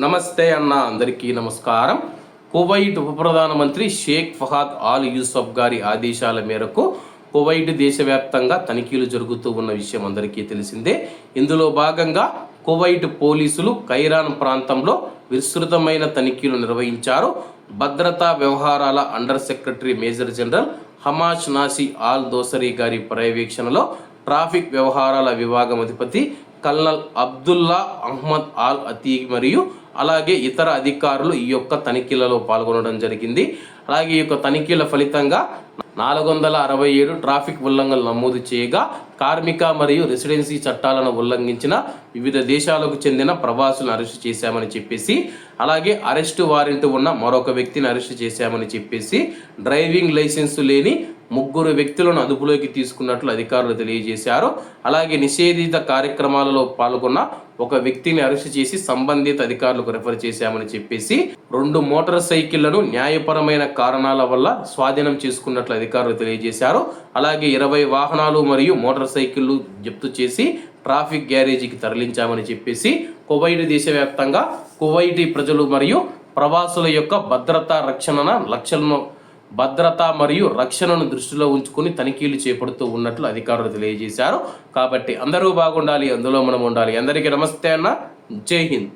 నమస్తే అన్న అందరికీ నమస్కారం. కువైట్ ఉప ప్రధానమంత్రి షేక్ ఫహాద్ ఆల్ యూసఫ్ గారి ఆదేశాల మేరకు కువైట్ దేశవ్యాప్తంగా తనిఖీలు జరుగుతూ ఉన్న విషయం అందరికీ తెలిసిందే. ఇందులో భాగంగా కువైట్ పోలీసులు కైరాన్ ప్రాంతంలో విస్తృతమైన తనిఖీలు నిర్వహించారు. భద్రతా వ్యవహారాల under secretary major general Hamash Nasi Al Dosari గారి పర్యవేక్షణలో ట్రాఫిక్ వ్యవహారాల విభాగం అధిపతి colonel Abdullah Ahmed Al Ati మరియు అలాగే ఇతర అధికారులు ఈ యొక్క తనిఖీలలో పాల్గొనడం జరిగింది. అలాగే ఈ యొక్క తనిఖీల ఫలితంగా నాలుగు వందల అరవై ఏడు ట్రాఫిక్ ఉల్లంఘనలు నమోదు చేయగా కార్మిక మరియు రెసిడెన్సీ చట్టాలను ఉల్లంఘించిన వివిధ దేశాలకు చెందిన ప్రవాసులను అరెస్టు చేశామని చెప్పేసి అలాగే అరెస్టు వారెంట్ ఉన్న మరొక వ్యక్తిని అరెస్టు చేశామని చెప్పేసి డ్రైవింగ్ లైసెన్స్ లేని ముగ్గురు వ్యక్తులను అదుపులోకి తీసుకున్నట్లు అధికారులు తెలియజేశారు. అలాగే నిషేధిత కార్యక్రమాలలో పాల్గొన్న ఒక వ్యక్తిని అరెస్టు చేసి సంబంధిత అధికారులకు రెఫర్ చేశామని చెప్పేసి రెండు మోటార్ సైకిళ్ళను న్యాయపరమైన కారణాల వల్ల స్వాధీనం చేసుకున్నట్లు అధికారులు తెలియజేశారు. అలాగే ఇరవై వాహనాలు మరియు మోటార్ సైకిళ్ళు జప్తు చేసి ట్రాఫిక్ గ్యారేజీకి తరలించామని చెప్పేసి కువైట్ దేశవ్యాప్తంగా కువైటీ ప్రజలు మరియు ప్రవాసుల యొక్క భద్రతా రక్షణ లక్షలను భద్రత మరియు రక్షణను దృష్టిలో ఉంచుకుని తనిఖీలు చేపడుతూ ఉన్నట్లు అధికారులు తెలియజేశారు. కాబట్టి అందరూ బాగుండాలి అందులో మనం ఉండాలి. అందరికీ నమస్తే అన్న. జై హింద్.